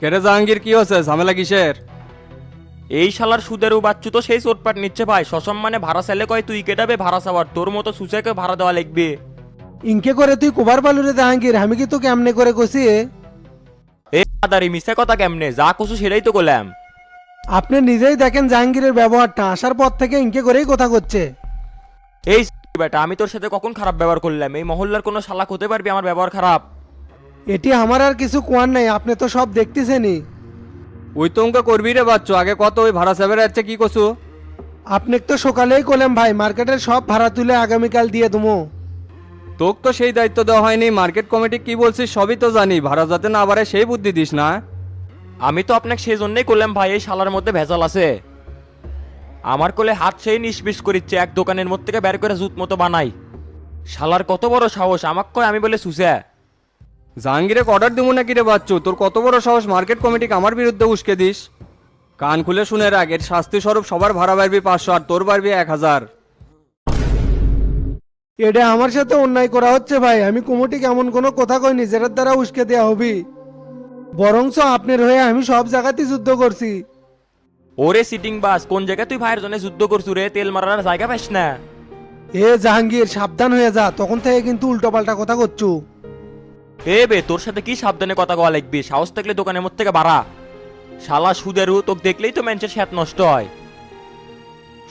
কেরে জাহাঙ্গীর কি হচ্ছে ঝামেলা কিসের? এই শালার সুদেরও বাচ্চু তো সেই চোটপাট নিচ্ছে ভাই। সসম্মানে ভাড়া চাইলে কয় তুই কেটাবে ভাড়া সাবার তোর মতো সুসেকে ভাড়া দেওয়া লাগবে ইনকে করে তুই কোবার পালু রে জাহাঙ্গীর আমি কি তোকে এমনি করে কষি এই আদারি মিশা কথা কেমনে? যা কছু সেটাই তো করলাম আপনি নিজেই দেখেন জাহাঙ্গীরের ব্যবহারটা আসার পর থেকে ইনকে করেই কথা করছে এই বেটা আমি তোর সাথে কখন খারাপ ব্যবহার করলাম? এই মহল্লার কোনো শালাক হতে পারবি? আমার ব্যবহার খারাপ। এটি আমার আর কিছু কোয়ার নাই আপনি তো সব দেখতেছেনই। ওই তো অঙ্ক করবি রে বাচ্চু আগে কত ওই ভাড়া সেভের যাচ্ছে কি কছু আপনি তো সকালেই কলেম ভাই মার্কেটের সব ভাড়া তুলে আগামীকাল দিয়ে দেবো তোকে তো সেই দায়িত্ব দেওয়া হয়নি মার্কেট কমিটি কি বলছিস সবই তো জানি ভাড়া যাতে না বাড়ে সেই বুদ্ধি দিস না। আমি তো আপনাকে সেই জন্যই করলাম ভাই এই শালার মধ্যে ভেজাল আছে। আমার কোলে হাত সেই নিষ্পিস করিচ্ছে এক দোকানের মধ্যে থেকে বের করে জুত মতো বানাই। শালার কত বড় সাহস আমাকে কয় আমি বলে সুসে জাহাঙ্গীরে অর্ডার দিব নাকি রে বাচ্চু? তোর কত বড় সাহস? মার্কেট কমিটিকে আমার বিরুদ্ধে উস্কে দিস? কান খুলে শুনে রাখ এর শাস্তি স্বরূপ সবার ভাড়া বাড়বি পাঁচশো আর তোর বাড়বি এক হাজার। এটা আমার সাথে অন্যায় করা হচ্ছে ভাই। আমি কুমুটি কেমন কোনো কথা কইনি যেটার দ্বারা উস্কে দেওয়া হবি। বরংস আপনার হয়ে আমি সব জায়গাতেই যুদ্ধ করছি। ওরে সিটিং বাস কোন জায়গায় তুই ভাইয়ের জন্য যুদ্ধ করছু রে? তেল মারার জায়গা পাস না। এ জাহাঙ্গীর সাবধান হয়ে যা তখন থেকে কিন্তু উল্টোপাল্টা কথা করছু। এ বে তোর সাথে কি সাবধানে কথা কওয়া লাগবে? সাহস থাকলে দোকানের মধ্যে থেকে বাড়া। শালা সুদেরু তোকে দেখলেই তো মানুষের স্যাত নষ্ট হয়।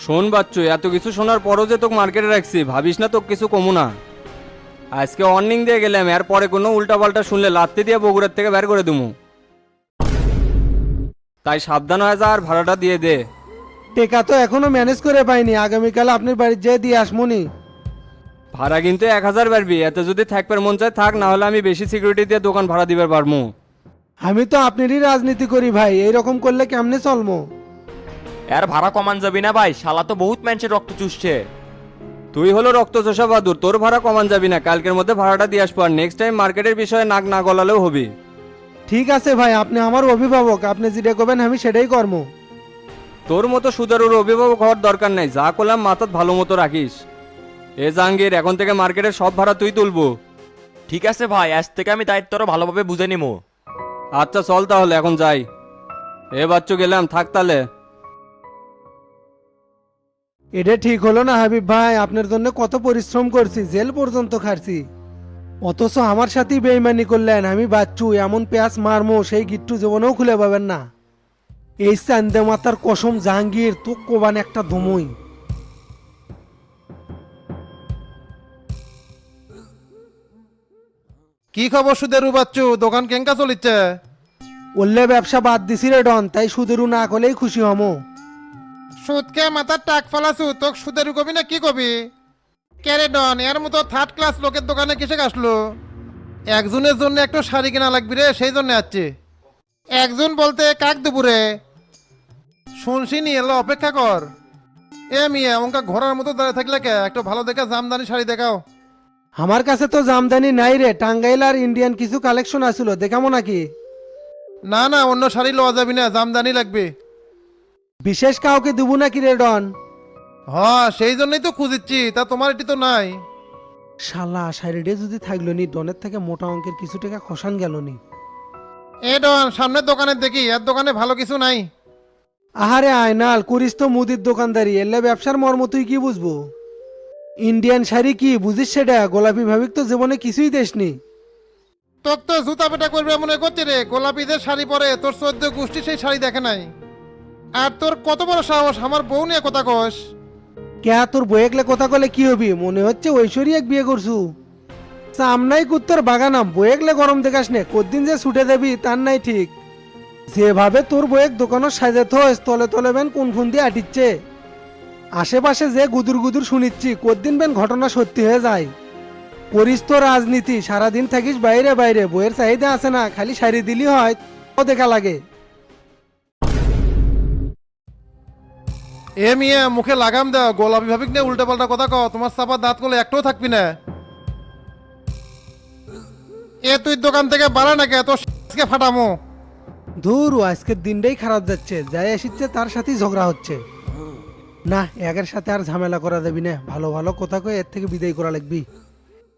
শোন বাচ্চু এত কিছু শোনার পরও যে তোকে মার্কেটে রাখছি ভাবিস না তোকে কিছু কমু না। আজকে অর্নিং দিয়ে গেলাম এর পরে কোনো উল্টাপাল্টা শুনলে লাত্তি দিয়ে বগুড়ার থেকে বের করে দিমু। তাই সাবধান হয়ে যা আর ভাড়াটা দিয়ে দে। টেকা তো এখনও ম্যানেজ করে পাইনি আগামীকাল আপনার বাড়ি যেয়ে দিয়ে আসমনি। ভাড়া কিন্তু এক হাজার বাড়বি। এতে যদি থাকবার মন চায় থাক না হলে আমি বেশি সিকিউরিটি দিয়ে দোকান ভাড়া দিবার পারমু। আমি তো আপনারই রাজনীতি করি ভাই এইরকম করলে কেমনে চলমো? এর ভাড়া কমান যাবি না ভাই শালা তো বহুত মানুষের রক্ত চুষছে। তুই হলো রক্ত চোষা বাদুর তোর ভাড়া কমান যাবি না কালকের মধ্যে ভাড়াটা দিয়ে আসব আর নেক্সট টাইম মার্কেটের বিষয়ে নাক না গলালেও হবি। ঠিক আছে ভাই আপনি আমার অভিভাবক আপনি যেটা করবেন আমি সেটাই কর্ম। তোর মতো সুদারুর অভিভাবক হওয়ার দরকার নাই যা করলাম মাথাত ভালো মতো রাখিস। এ জাহাঙ্গীর এখন থেকে মার্কেটের সব ভাড়া তুই তুলবো। ঠিক আছে ভাই আজ থেকে আমি দায়িত্বটা ভালোভাবে বুঝে নিবো আচ্ছা চল তাহলে এখন যাই। এ বাচ্চু গেলাম থাক তাহলে। এটা ঠিক হলো না হাবিব ভাই। আপনার জন্য কত পরিশ্রম করছি জেল পর্যন্ত খাচ্ছি অথচ আমার সাথেই বেইমানি করলেন আমি বাচ্চু এমন পেঁয়াজ মারমো সেই গিট্টু জীবনেও খুলে পাবেন না। এই চান্দে মাতার কসম জাহাঙ্গীর তো কোবান একটা ধমই। কি খবর সুদের বাচ্চু দোকান কেঙ্কা চলিচ্ছে? বললে ব্যবসা বাদ দিছি রে ডন তাই সুদেরু না করলেই খুশি হমো। সুদকে মাথার টাক ফালাছু তোক সুদের কবি না কি কবি? কেরে ডন এর মতো থার্ড ক্লাস লোকের দোকানে কিসে আসলো একজনের জন্য একটু শাড়ি কেনা লাগবে রে সেই জন্য আসছে। একজন বলতে কাক দুপুরে? শুনছি নি এলো অপেক্ষা কর। এ মিয়া অঙ্কা ঘোড়ার মতো দাঁড়িয়ে থাকলে কে? একটু ভালো দেখে জামদানি শাড়ি দেখাও। আমার কাছে তো জামদানি নাই রে টাঙ্গাইল আর ইন্ডিয়ান কিছু কালেকশন আসলো দেখামো নাকি? না না অন্য শাড়ি লওয়া যাবি না জামদানি লাগবে। বিশেষ কাউকে দেবো নাকি রে ডন? হ্যাঁ সেই জন্যই তো খুঁজিচ্ছি তা তোমার এটি তো নাই। শালা সাইডে যদি থাকল নি ডনের থেকে মোটা অঙ্কের কিছু টাকা খসান গেল নি। এ ডন সামনের দোকানে দেখি এর দোকানে ভালো কিছু নাই। আহারে আয়নাল করিস তো মুদির দোকানদারি এলে ব্যবসার মর্ম তুই কি বুঝব? ইন্ডিয়ান শাড়ি কি বুঝিস সেটা? গোলাপি ভাবিক তো জীবনে কিছুই দেশনি। তোর তো জুতা পেটা করবে মনে করছে রে। গোলাপিদের শাড়ি পরে তোর চোদ্দ গোষ্ঠী সেই শাড়ি দেখে নাই। আর তোর কত বড় সাহস আমার বউ নিয়ে কথা কস। কে তোর বয়েকলে কথা কলে কি হবি? মনে হচ্ছে ঐশ্বরী এক বিয়ে করছু। সামনাই কুত্তর বাগানাম বয়েকলে গরম দেখাস নে। কদিন যে ছুটে দেবি তার নাই ঠিক। যেভাবে তোর বয়েক দোকানত সাজে থস তলে তলে বেন কোন ফোন দিয়ে আটিচ্ছে। আশেপাশে যে গুদুর গুদুর শুনিচ্ছি কদিন বেন ঘটনা সত্যি হয়ে যায়? করিস তো রাজনীতি সারাদিন থাকিস বাইরে বাইরে বইয়ের চাহিদা আছে না খালি সারি দিলি হয় ও দেখা লাগে। এ মিয়া মুখে লাগাম দাও গোলাপি ভাবিক নিয়ে উল্টা পাল্টা কথা কও তোমার চাপা দাঁত করলে একটাও থাকবি না। এ তুই দোকান থেকে বাড়া নাকি এত কে ফাটামো। ধুর আজকের দিনটাই খারাপ যাচ্ছে যাই আসিচ্ছে তার সাথেই ঝগড়া হচ্ছে। না একের সাথে আর ঝামেলা করা দেবি না। ভালো ভালো কথা কয়ে এর থেকে বিদায় করা লাগবি।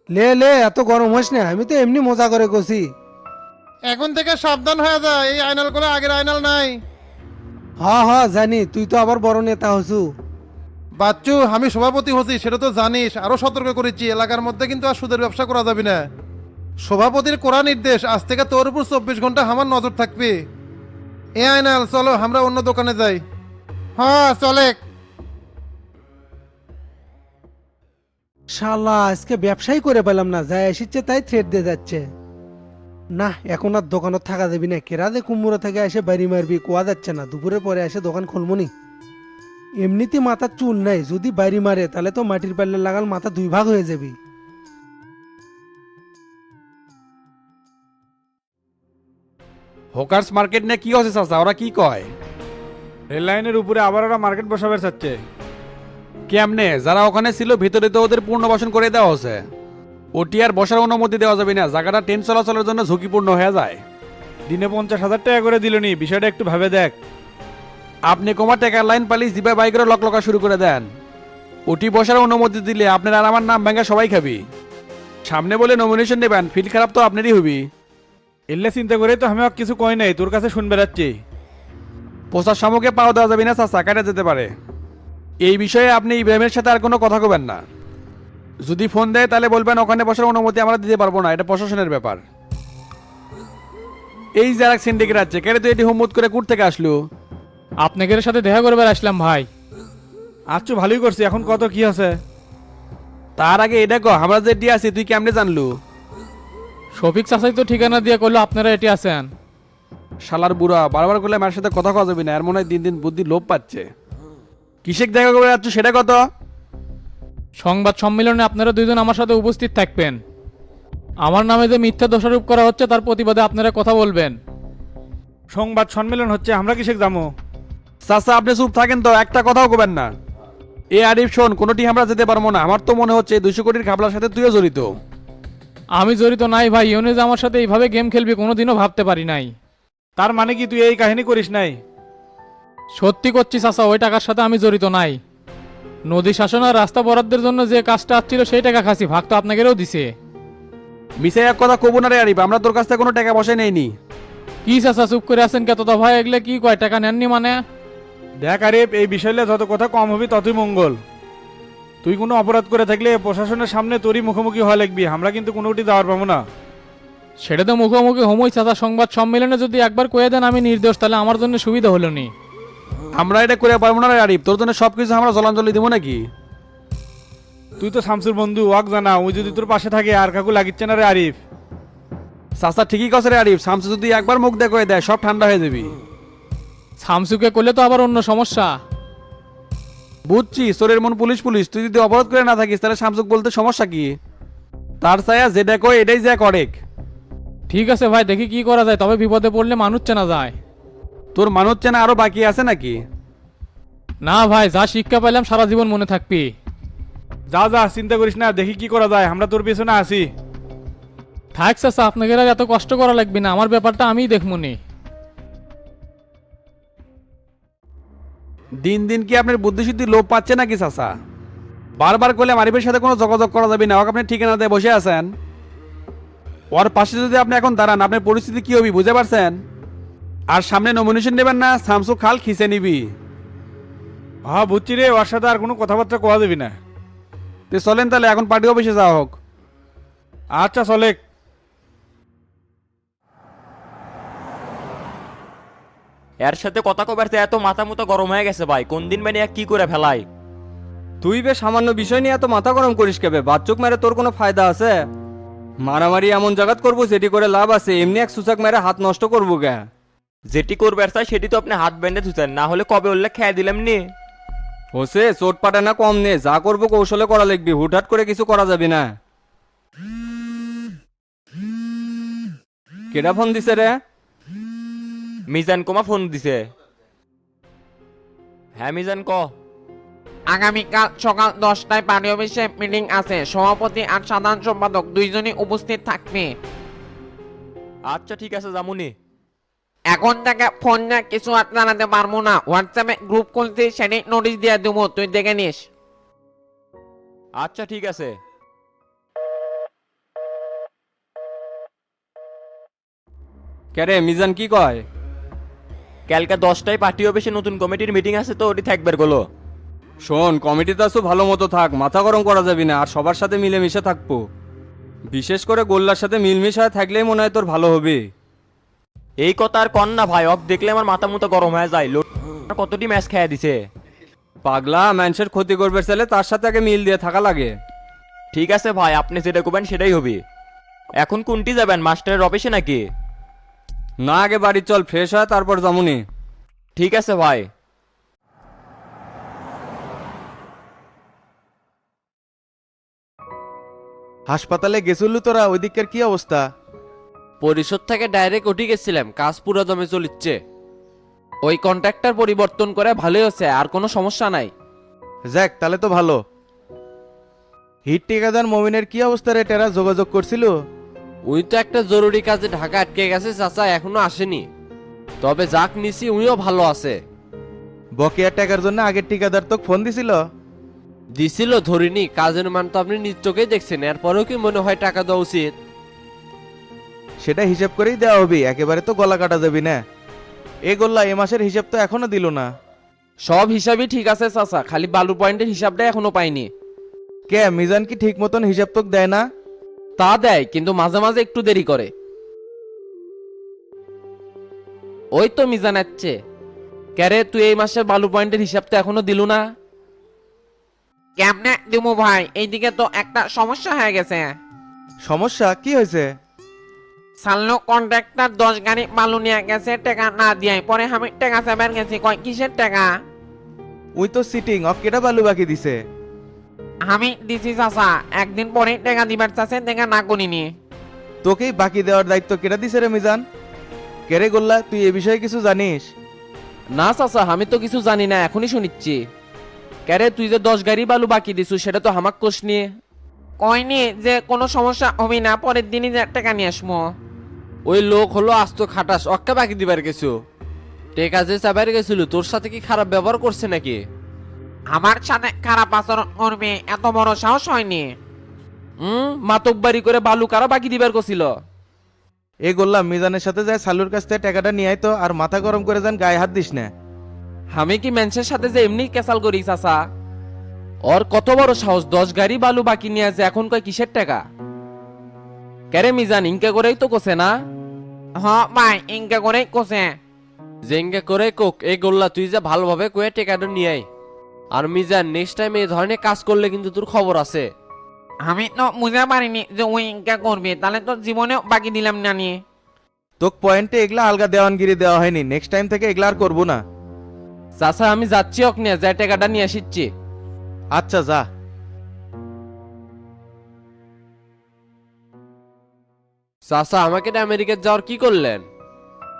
লে লে এত গরম হইস না আমি তো এমনি মজা করে কছি এখন থেকে সাবধান হয়ে যা এই আইনালগুলো আগের আয়নাল নাই। হ হ জানি তুই তো আবার বড় নেতা হসু। বাচ্চু আমি সভাপতি হচ্ছি সেটা তো জানিস আরও সতর্ক করেছি এলাকার মধ্যে কিন্তু আর সুদের ব্যবসা করা যাবে না। সভাপতির করা নির্দেশ আজ থেকে তোর উপর চব্বিশ ঘণ্টা আমার নজর থাকবে। এ আয়নাল চলো আমরা অন্য দোকানে যাই। হ্যাঁ চলে। শালা আজকে ব্যবসাই করে পেলাম না যা এসেছে তাই থ্রেড দিয়ে যাচ্ছে। না এখন আর দোকানত থাকা দেবি না কেরা দে কুমড়ো থেকে এসে বাড়ি মারবি কোয়া যাচ্ছে না দুপুরের পরে এসে দোকান খুলবনি এমনিতে মাথার চুল নাই যদি বাড়ি মারে তাহলে তো মাটির পাল্লে লাগাল মাথা দুই ভাগ হয়ে যাবি। হোকার্স মার্কেট নিয়ে কি হচ্ছে চাচা ওরা কি কয়? রেল লাইনের উপরে আবার ওরা মার্কেট বসাবে চাচ্ছে। কেমনে? যারা ওখানে ছিল ভিতরে তো ওদের পুনর্বাসন করে দেওয়া হচ্ছে ওটি আর বসার অনুমতি দেওয়া যাবে না। জায়গাটা ট্রেন চলাচলের জন্য ঝুঁকিপূর্ণ হয়ে যায়। দিনে পঞ্চাশ হাজার টাকা করে দিল নি। বিষয়টা একটু ভাবে দেখ। আপনি কমা টেকার লাইন পালি জিবা বাইকের লক লকা শুরু করে দেন। ওটি বসার অনুমতি দিলে আপনার আর আমার নাম ভেঙে সবাই খাবি। সামনে বলে নমিনেশন নেবেন। ফিল খারাপ তো আপনারই হবি। এলে চিন্তা করে তো আমি আর কিছু কই নাই। তোর কাছে শুনবে যাচ্ছি পোষার সামগ্রী পাওয়া দেওয়া যাবে না চাচা। কাটা যেতে পারে। এই বিষয়ে আপনি ইব্রাহিমের সাথে আর কোনো কথা কবেন না। যদি ফোন দেয় তাহলে বলবেন ওখানে বসার অনুমতি আমরা দিতে পারব না এটা প্রশাসনের ব্যাপার। এই যারা সিন্ডিকেট আছে কেন তো এটি হোমমুদ করে কুট থেকে আসলো? আপনাদের সাথে দেখা করবার আসলাম ভাই। আচ্ছা ভালোই করছি এখন কত কি আছে? তার আগে এটা কো আমরা যে এটি আছি তুই কেমনে জানলু? শফিক চাচাই তো ঠিকানা দিয়ে করল আপনারা এটি আছেন। শালার বুড়া বারবার করলে আমার সাথে কথা কওয়া যাবে না এর মনে হয় দিন দিন বুদ্ধি লোপ পাচ্ছে। কিসেক দেখা করে যাচ্ছ সেটা কত? সংবাদ সম্মেলনে আপনারা দুইজন আমার সাথে উপস্থিত থাকবেন। আমার নামে যে মিথ্যা দোষারোপ করা হচ্ছে তার প্রতিবাদে আপনারা কথা বলবেন। সংবাদ সম্মেলন হচ্ছে আমরা কিসে যাব? চাচা আপনি চুপ থাকেন তো একটা কথাও কবেন না। এ আরিফ শোন কোনোটি আমরা যেতে পারব না। আমার তো মনে হচ্ছে দুশো কোটির খাবলার সাথে তুইও জড়িত। আমি জড়িত নাই ভাই ইউনিজ আমার সাথে এইভাবে গেম খেলবি কোনোদিনও ভাবতে পারি নাই। তার মানে কি তুই এই কাহিনী করিস নাই? সত্যি করছি চাচা ওই টাকার সাথে আমি জড়িত নাই। নদী শাসন আর রাস্তা বরাদ্দের জন্য যে কাজটা আসছিল সেই টাকা খাসি ভাগ তো আপনাকেও দিছে। মিশে এক কথা কবো না রে আরিফ আমরা তোর কাছ থেকে কোনো টাকা পয়সা নেইনি। কি চাচা চুপ করে আছেন কত ভাই এগুলো কি কয় টাকা নেননি মানে? দেখ আরিফ এই বিষয়টা যত কথা কম হবে ততই মঙ্গল। তুই কোনো অপরাধ করে থাকলে প্রশাসনের সামনে তোরই মুখোমুখি হওয়া লাগবি আমরা কিন্তু কোনোটি যাওয়ার পাবো না। সেটা তো মুখোমুখি হমই চাচা সংবাদ সম্মেলনে যদি একবার কয়ে দেন আমি নির্দোষ তাহলে আমার জন্য সুবিধা হলো নি। আমরা এটা করে পারব না রে আরিফ। তোর জন্য সব কিছু আমরা জলাঞ্জলি দিব নাকি? তুই তো শামসুর বন্ধু ওয়াক জানা। ওই যদি তোর পাশে থাকে আর কাকু লাগিচ্ছে না রে আরিফ। চাচা ঠিকই কছে রে আরিফ। শামসু যদি একবার মুখ দেখে দেয় সব ঠান্ডা হয়ে যাবি। সামসুকে করলে তো আবার অন্য সমস্যা। বুঝছি তোরের মন পুলিশ পুলিশ। তুই যদি অপরাধ করে না থাকিস তাহলে শামসুক বলতে সমস্যা কি? তার ছায়া যেটা কয় এটাই যা করেক ঠিক আছে ভাই দেখি কি করা যায়। তবে বিপদে পড়লে মানুষ চেনা যায়। তোর মানুষ চেনা আরও বাকি আছে নাকি? না ভাই যা শিক্ষা পাইলাম সারা জীবন মনে থাকবি। যা যা চিন্তা করিস না দেখি কি করা যায় আমরা তোর পেছনে আছি। থাক চাচা আপনাকে আর এত কষ্ট করা লাগবে না আমার ব্যাপারটা আমিই দেখমুনি। দিন দিন কি আপনার বুদ্ধিশুদ্ধি লোপ পাচ্ছে নাকি চাচা? বারবার করলে আরিফের সাথে কোনো যোগাযোগ করা যাবে না ওকে আপনি ঠিকানা দিয়ে বসে আছেন। ওর পাশে যদি আপনি এখন দাঁড়ান আপনার পরিস্থিতি কি হবি বুঝতে পারছেন? আর সামনে নমিনেশন নেবেন না শামসু খাল খিসে নিবি। হ্যাঁ বুঝছি রে ওর সাথে আর কোনো কথাবার্তা কোয়া দেবি না। তো চলেন তাহলে এখন পার্টি অফিসে যাওয়া হোক। আচ্ছা চলে এর সাথে কথা কবার এত মাথা মতো গরম হয়ে গেছে ভাই কোন দিন মানে কি করে ফেলাই? তুই বে সামান্য বিষয় নিয়ে এত মাথা গরম করিস কেবে? বাচ্চুক মেরে তোর কোনো ফায়দা আছে? মারামারি এমন জায়গাত করব যেটি করে লাভ আছে এমনি এক সুচাক মেরে হাত নষ্ট করব গে। যেটি করবে চাই সেটি তো আপনি হাত বেঁধে ধুতেন না হলে কবে উল্লেখ খেয়ে দিলাম নি? হোসে চোট পাটা না কম নে যা করব কৌশলে করা লাগবি হুটহাট করে কিছু করা যাবে না। কেডা ফোন দিছে রে? মিজান কমা ফোন দিছে। হ্যাঁ মিজান ক। আগামীকাল সকাল দশটায় পানি অফিসে মিটিং আছে। সভাপতি আর সাধারণ সম্পাদক দুইজনই উপস্থিত থাকবে। আচ্ছা ঠিক আছে জামুনি এখন থেকে ফোন না কিছু আর জানাতে পারব না। হোয়াটসঅ্যাপে গ্রুপ খুলতে সেটি নোটিশ দিয়ে দেবো। তুই দেখে নিস। আচ্ছা ঠিক আছে। ক্যারে মিজান কি কয়? কালকে দশটায় পার্টি অফিসে নতুন কমিটির মিটিং আছে তো ওটি থাকবার গেলো শোন কমিটিতে আসো ভালো মতো থাক মাথা গরম করা যাবে না আর সবার সাথে মিলেমিশে থাকব। বিশেষ করে গোল্লার সাথে মিলমিশায় থাকলেই মনে হয় তোর ভালো হবে। এই কথা আর কন না ভাই অফ দেখলে আমার মাথা মতো গরম হয়ে যায়। লোক কতটি ম্যাচ খেয়ে দিছে? পাগলা মানুষের ক্ষতি করবে চাইলে তার সাথে আগে মিল দিয়ে থাকা লাগে। ঠিক আছে ভাই আপনি যেটা করবেন সেটাই হবে। এখন কোনটি যাবেন মাস্টারের অফিসে নাকি? না আগে বাড়ি চল ফ্রেশ হয় তারপর যামুনি। ঠিক আছে ভাই। হাসপাতালে গেছিলু তোরা ওইদিকের কি অবস্থা? পরিষদ থেকে ডাইরেক্ট উঠে গেছিলাম কাজ পুরো দমে চলিচ্ছে। ওই কন্ট্রাক্টর পরিবর্তন করে ভালোই হচ্ছে আর কোনো সমস্যা নাই। যাক তাহলে তো ভালো। হিট ঠিকাদার মমিনের কি অবস্থা রে টেরা? যোগাযোগ করছিল? উনি তো একটা জরুরি কাজে ঢাকা আটকে গেছে চাচা এখনও আসেনি। তবে যাক নিছি উনিও ভালো আছে। বকেয়া টাকার জন্য আগের ঠিকাদার তো ফোন দিছিল? দিছিল ধরিনি কাজের মান তো আপনি নিজ চোখেই দেখছেন এরপরেও কি মনে হয় টাকা দেওয়া উচিত? সেটা হিসাব করেই দেওয়া হবে একেবারে তো গলা কাটা যাবি না। এ গোল্লা এ মাসের হিসাব তো এখনও দিল না। সব হিসাবই ঠিক আছে চাচা খালি বালু পয়েন্টের হিসাবটা এখনও পাইনি। কে মিজান কি ঠিক মতন হিসাব তো দেয় না? তা দেয় কিন্তু মাঝে মাঝে একটু দেরি করে। ওই তো মিজান আসছে। ক্যারে তুই এই মাসের বালু পয়েন্টের হিসাব তো এখনও দিলু না? কেমনে দিমু ভাই? এইদিকে তো একটা সমস্যা হয়ে গেছে। সমস্যা? কি হয়েছে? সাল্লো কন্ট্রাক্টর দশ গাড়ি বালু নিয়ে গেছে টাকা না দিয়ে পরে আমি টাকা চাবার গেছি কয় কিসের টাকা? উই তো সিটিং অফ কেটা বালু বাকি দিছে? আমি দিছি চাচা একদিন পরে টাকা দিবার চাষে টাকা না করিনি তোকেই বাকি দেওয়ার দায়িত্ব কেটা দিছে রে মিজান? কেরে গোল্লা তুই এ বিষয়ে কিছু জানিস? না চাচা আমি তো কিছু জানি না এখনই শুনিচ্ছি। ক্যারে তুই যে দশ গাড়ি বালু বাকি দিছু সেটা তো হামাক কোষ নিয়ে কয়নি যে কোনো সমস্যা হবে না পরের দিনই যে টাকা নিয়ে আসমো ওই লোক হলো আস্ত খাটাস অক্কা বাকি দিবার গেছো। টেকা যে চাবার গেছিল তোর সাথে কি খারাপ ব্যবহার করছে নাকি? আমার সাথে খারাপ আচরণ করবে এত বড় সাহস হয়নি। হুম মাতক বাড়ি করে বালু কারা বাকি দিবার গেছিল। এ গোল্লা মিজানের সাথে যায় সালুর কাছ থেকে টাকাটা নিয়ে আয় তো আর মাথা গরম করে যান গায়ে হাত দিস না। আমি কি ম্যানসের সাথে যে এমনি কেসাল করি চাচা? ওর কত বড় সাহস দশ গাড়ি বালু বাকি নিয়ে আছে এখন কয় কিসের টাকা? কেরে মিজান ইনকা করেই তো কোসে না? হ ভাই ইনকা করেই কোসে। যে ইনকা করে কোক এই গোল্লা তুই যে ভালোভাবে কয়ে টেকাটা নিয়ে আয়। আর মিজান নেক্সট টাইম এই ধরনের কাজ করলে কিন্তু তোর খবর আছে। আমি তো বুঝতে পারিনি যে ওই ইনকা করবে তাহলে তো জীবনেও বাকি দিলাম না নিয়ে। তোক পয়েন্টে এগুলা আলগা দেওয়ানগিরি দেওয়া হয়নি নেক্সট টাইম থেকে এগুলা আর করব না। চাচা আমি যাচ্ছি ওক নিয়ে যাই টাকাটা নিয়ে আসিচ্ছি। আচ্ছা যা। চাচা আমাকে আমেরিকা যাওয়ার কি করলেন?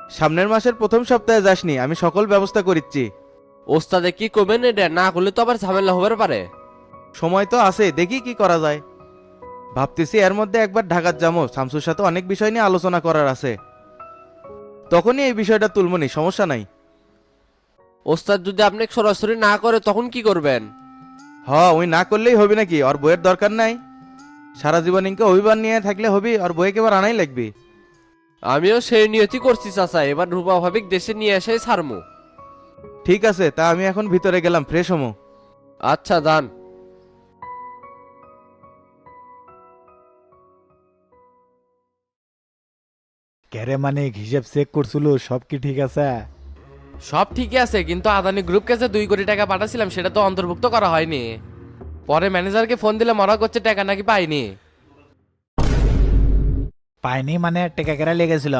সামনের মাসের প্রথম সপ্তাহে যাসনি আমি সকল ব্যবস্থা করিচ্ছি। ওস্তাদে কি করবেন এটা? না করলে তো আবার ঝামেলা হবার পারে। সময় তো আছে দেখি কি করা যায়। ভাবতেছি এর মধ্যে একবার ঢাকার যাব শামসুর সাথে অনেক বিষয় নিয়ে আলোচনা করার আছে। তখনই এই বিষয়টা তুলমনি সমস্যা নাই। ওস্তাদ যদি আপনাকে সরাসরি না করে তখন কি করবেন? হ ওই না করলেই হবে নাকি? ওর বইয়ের দরকার নাই? সারা জীবন ইনকে অভিমান নিয়ে থাকলে হবি আর বইকে এবার আনাই লাগবে? আমিও সেই নিয়তি করছি চাচা। এবার রূপা ভাবিক দেশে নিয়ে এসে ছাড়মু। ঠিক আছে তা আমি এখন ভিতরে গেলাম ফ্রেশ হমো। আচ্ছা দান ক্যারে মানে হিসেব চেক করছিল সব কি ঠিক আছে? সব ঠিকই আছে কিন্তু আদানি গ্রুপকে যে দুই কোটি টাকা পাঠাছিলাম সেটা তো অন্তর্ভুক্ত করা হয়নি। পরে ম্যানেজারকে ফোন দিলে মরা করছে টাকা নাকি পাইনি। পাইনি মানে টেকা কেরা লেগেছিল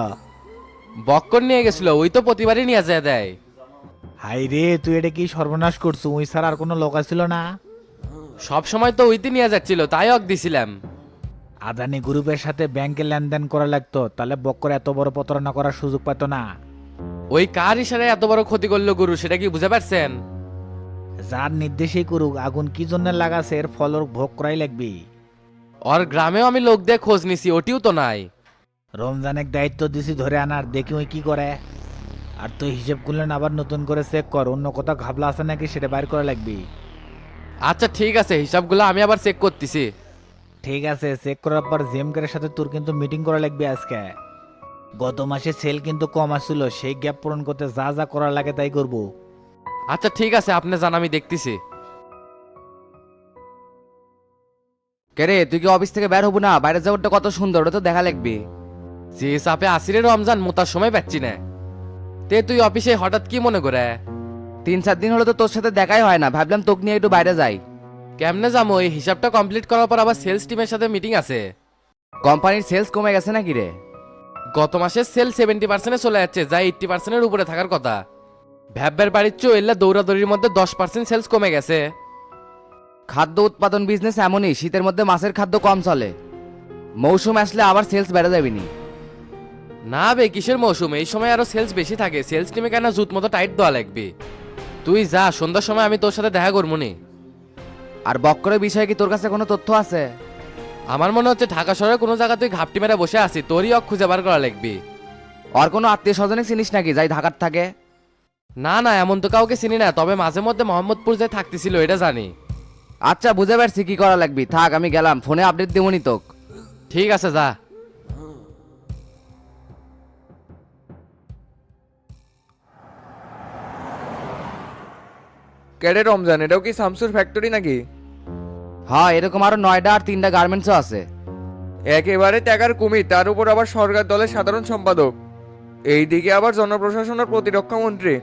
বক্কর নিয়ে গেছিল ওই তো প্রতিবারই নিয়ে যায় দেয়। হাই রে তুই এটা কি সর্বনাশ করছ? ওই স্যার আর কোনো লোক ছিল না? সব সময় তো ওইতে নিয়ে যাচ্ছিল তাই অক দিছিলাম। আদানি গ্রুপের সাথে ব্যাংকে লেনদেন করা লাগতো তাহলে বক্কর এত বড় প্রতারণা করার সুযোগ পেত না। ওই কার ইশারায় এত বড় ক্ষতি করল গুরু সেটা কি বুঝে পারছেন? যার নির্দেশেই করুক আগুন কি জন্য লাগাছে এর ফল ওর ভোগ করাই লাগবে। ওর গ্রামেও আমি লোক দিয়ে খোঁজ নিছি ওটিও তো নাই। রমজানের দায়িত্ব দিছি ধরে আনার দেখি ওই কি করে আর তুই হিসেব করলেন আবার নতুন করে চেক কর অন্য কোথাও ঘাবলা আছে নাকি সেটা বাইর করা লাগবে। আচ্ছা ঠিক আছে হিসাবগুলো আমি আবার চেক করতেছি। ঠিক আছে চেক করার পর জেমকের সাথে তোর কিন্তু মিটিং করা লাগবে আজকে। গত মাসে সেল কিন্তু কম আসছিল সেই গ্যাপ পূরণ করতে যা যা করার লাগে তাই করব আচ্ছা ঠিক আছে আপনি জান আমি দেখতেছি। কেরে তুই কি অফিস থেকে বের হব না? বাইরে যাওয়াটা কত সুন্দর ওটা তো দেখা লাগবে। যে চাপে আসিরে রমজান মোতার সময় পাচ্ছি না। তে তুই অফিসে হঠাৎ কি মনে করে? তিন চার দিন হলো তো তোর সাথে দেখাই হয় না ভাবলাম তোকে নিয়ে একটু বাইরে যাই। কেমনে যাব? এই হিসাবটা কমপ্লিট করার পর আবার সেলস টিমের সাথে মিটিং আছে। কোম্পানির সেলস কমে গেছে নাকি রে? গত মাসে সেল সেভেন্টি পার্সেন্টে চলে যাচ্ছে যা এইট্টি পার্সেন্টের উপরে থাকার কথা। ভ্যাববের বাড়ির চো এল্লা দৌড়াদৌড়ির মধ্যে দশ পার্সেন্ট সেলস কমে গেছে। খাদ্য উৎপাদন বিজনেস এমনই শীতের মধ্যে মাছের খাদ্য কম চলে। মৌসুম আসলে আবার সেলস বেড়ে যাবেনি। না বে কিসের মৌসুম? এই সময় আরও সেলস বেশি থাকে। সেলস টিমে কেন জুত মতো টাইট দেওয়া লাগবে? তুই যা সন্ধ্যার সময় আমি তোর সাথে দেখা করব নি। আর বক্করের বিষয়ে কি তোর কাছে কোনো তথ্য আছে? আমার মনে হচ্ছে ঢাকা শহরে কোনো জায়গা তুই ঘাপটি মেরে বসে আছি তোরই অক খুঁজে বার করা লাগবে। আর কোনো আত্মীয় স্বজনে চিনিস নাকি যাই ঢাকার থাকে? না না এমন তো কাউকে চিনি না তবে মাঝে মধ্যে মোহাম্মদপুর যে থাকতেছিল এটা জানি। আচ্ছা বুঝে পারছি কি করা লাগবে। থাক আমি গেলাম ফোনে আপডেট দেবনি তোক। ঠিক আছে যা। কেডে রমজান এটাও কি শামসুর ফ্যাক্টরি নাকি? হ্যাঁ এরকম আরও নয়টা আর তিনটা গার্মেন্টসও আছে। একেবারে টাকার কুমির তার উপর আবার সরকার দলের সাধারণ সম্পাদক। এইদিকে আবার জনপ্রশাসনের প্রতিরক্ষা মন্ত্রী।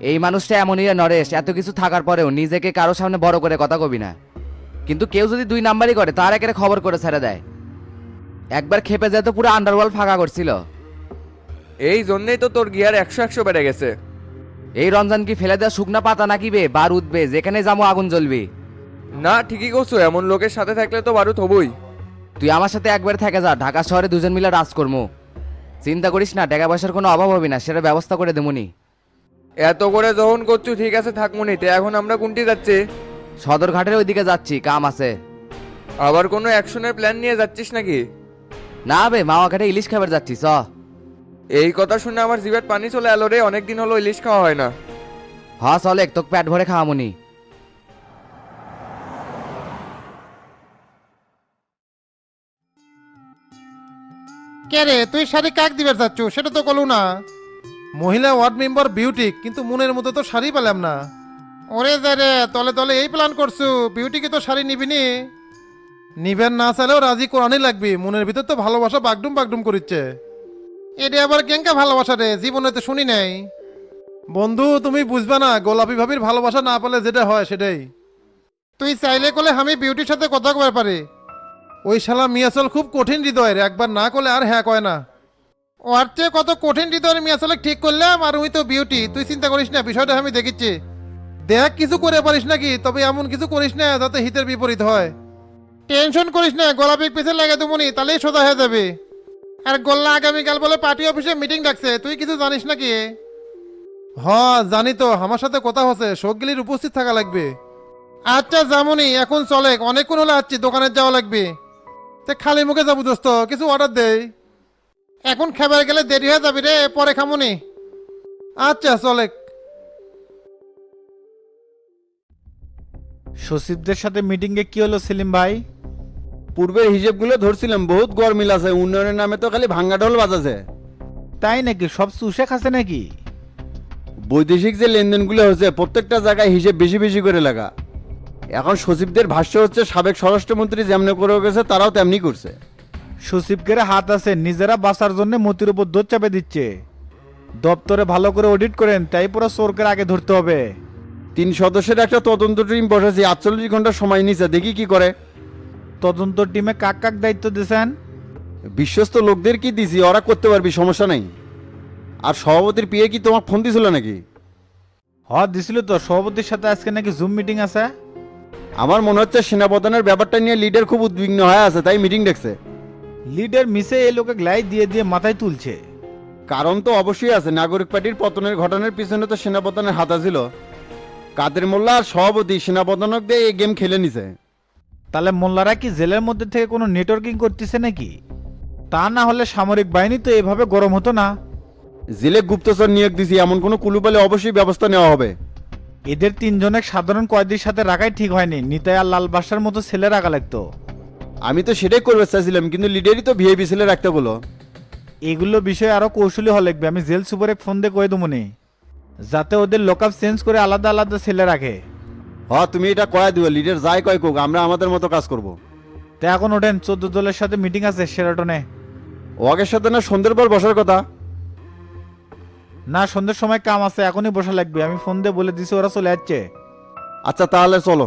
এই মানুষটা এমনই রে নরেশ এত কিছু থাকার পরেও নিজেকে কারও সামনে বড় করে কথা কবি না। কিন্তু কেউ যদি দুই নাম্বারই করে তার একেবারে খবর করে ছেড়ে দেয়। একবার খেপে যেত পুরো আন্ডারওয়ার্ল্ড ফাঁকা করছিল। এই জন্যই তো তোর গিয়ার একশো একশো বেড়ে গেছে। এই রমজান কি ফেলে দেওয়া শুকনা পাতা নাকি বে? বার উঠবে যেখানে যাব আগুন জ্বলবি। না ঠিকই করছ এমন লোকের সাথে থাকলে তো বারুদ হবই। তুই আমার সাথে একবার থেকে যা ঢাকা শহরে দুজন মিলে রাজ করব চিন্তা করিস না টাকা পয়সার কোনো অভাব হবে না সেটা ব্যবস্থা করে দেবনি এত করে যখন করছু ঠিক আছে থাকমুনি তে এখন আমরা কোনটি যাচ্ছি? সদরঘাটের ওইদিকে যাচ্ছি কাম আছে। আবার কোনো অ্যাকশনের প্ল্যান নিয়ে যাচ্ছিস নাকি? না বে মাওয়া ঘাটে ইলিশ খাবার যাচ্ছি চ। এই কথা শুনে আমার জিভের পানি চলে এলো রে অনেক দিন হলো ইলিশ খাওয়া হয় না। হ চলে তোকে পেট ভরে খাওয়ামুনি কে রে তুই শাড়ি কাক দিবে চাচ্ছু সেটা তো কলু না। মহিলা ওয়ার্ড মেম্বার বিউটি, কিন্তু মনের মতো তো শাড়ি পেলাম না। ওরে যা রে, তলে তলে এই প্ল্যান করছু বিউটি কি তো শাড়ি নিবি নি? নিবেন না চাইলেও রাজি কোরআনই লাগবি, মনের ভিতর তো ভালোবাসা বাগডুম বাগডুম করিচ্ছে। এটা আবার কেঙ্কা ভালোবাসা রে, জীবনে তো শুনি নাই। বন্ধু, তুমি বুঝবে না, গোলাপি ভাবির ভালোবাসা না পেলে যেটা হয় সেটাই। তুই চাইলে কলে আমি বিউটির সাথে কথা কবার পারি। ওই শালা মিয়াচল খুব কঠিন হৃদয়ের, একবার না করলে আর হ্যাঁ কয় না। ওর চেয়ে কত কঠিন হৃদয়ের মিয়াচলে ঠিক করলাম, আর ওই তো বিউটি তুই চিন্তা করিস না, বিষয়টা আমি দেখিচ্ছি। দেখ, কিছু করে পারিস নাকি? তবে এমন কিছু করিস না, যাতে হিতের বিপরীত হয়। টেনশন করিস না গোলাপি পিছে লাগে তুমনি তাহলেই সোজা হয়ে যাবে। আর গোল্লা আগামীকাল বলে পার্টি অফিসে মিটিং ডাকছে, তুই কিছু জানিস নাকি? হ, জানি তো, আমার সাথে কথা হচ্ছে শোকগিলির উপস্থিত থাকা লাগবে। আচ্ছা যেমনই এখন চলে, অনেকক্ষণ হলে আসছি, দোকানে যাওয়া লাগবে। তে খালি মুখে যাব দোস্ত, কিছু অর্ডার দেই। এখন খাবার গেলে দেরি হয়ে যাবি রে পরে খামুনি। আচ্ছা চলে। সচিবদের সাথে মিটিংয়ে কি হলো সেলিম ভাই? পূর্বের হিসেবগুলো ধরছিলাম বহুত গরমিল আছে উন্নয়নের নামে তো খালি ভাঙ্গা ঢোল বাজাছে। তাই নাকি সব চুষে খাচ্ছে নাকি? বৈদেশিক যে লেনদেনগুলো হচ্ছে প্রত্যেকটা জায়গায় হিসেব বেশি বেশি করে লাগা। এখন সচিবদের ভাষ্য হচ্ছে সাবেক স্বরাষ্ট্রমন্ত্রী যেমনি করে গেছে তারাও তেমনি করছে। সচিবকের হাত আছে নিজেরা বাঁচার জন্য মতির উপর দোষ চাপে দিচ্ছে। দপ্তরে ভালো করে অডিট করেন তাই পুরো চোরকের আগে ধরতে হবে। তিন সদস্যের একটা তদন্ত টিম বসেছি আটচল্লিশ ঘণ্টা সময় নিছে দেখি কি করে। তদন্ত টিমে কাক কাক দায়িত্ব দিয়েছেন বিশ্বস্ত লোকদের কি দিছি ওরা করতে পারবি সমস্যা নাই। আর সভাপতির পিয়ে কি তোমার ফোন দিছিল নাকি? হ দিছিল তো সভাপতির সাথে আজকে নাকি জুম মিটিং আছে? আমার মনে হচ্ছে সেনাপ্রধানের ব্যাপারটা নিয়ে লিডার খুব উদ্বিগ্ন হয়ে আছে তাই মিটিং ডেকছে লিডার মিসে এই লোকে গ্লাই দিয়ে দিয়ে মাথায় তুলছে। কারণ তো অবশ্যই আছে নাগরিক পার্টির পতনের ঘটনার পিছনে তো সেনাপতনের হাতা ছিল কাদের মোল্লা আর সভাপতি সেনাপতনক দিয়ে এই গেম খেলে নিছে। তাহলে মোল্লারা কি জেলের মধ্যে থেকে কোনো নেটওয়ার্কিং করতেছে নাকি? তা না হলে সামরিক বাহিনী তো এভাবে গরম হতো না। জেলে গুপ্তচর নিয়োগ দিছি এমন কোনো কুলু পেলে অবশ্যই ব্যবস্থা নেওয়া হবে। এদের তিনজনের সাধারণ কয়েদির সাথে রাখাই ঠিক হয়নি নিতাই আর লাল বাসার মতো ছেলে রাখা লাগতো। আমি তো সেটাই করবে চাইছিলাম কিন্তু লিডারই তো ভিআইপি ছেলে রাখতে বলো। এগুলো বিষয়ে আরও কৌশলী হওয়া লাগবে আমি জেল সুপারে ফোন দিয়ে কয়ে দেবনি যাতে ওদের লোকআপ চেঞ্জ করে আলাদা আলাদা ছেলে রাখে। হ তুমি এটা কয়া দিও লিডার যাই কয় কোক আমরা আমাদের মতো কাজ করব। তা এখন ওঠেন চোদ্দ দলের সাথে মিটিং আছে সেরাটনে ওয়াগের সাথে না সন্ধ্যের পর বসার কথা? না সন্ধ্যের সময় কাম আছে এখনই বসা লাগবে আমি ফোন দিয়ে বলে দিছি ওরা চলে যাচ্ছে আচ্ছা তাহলে চলো।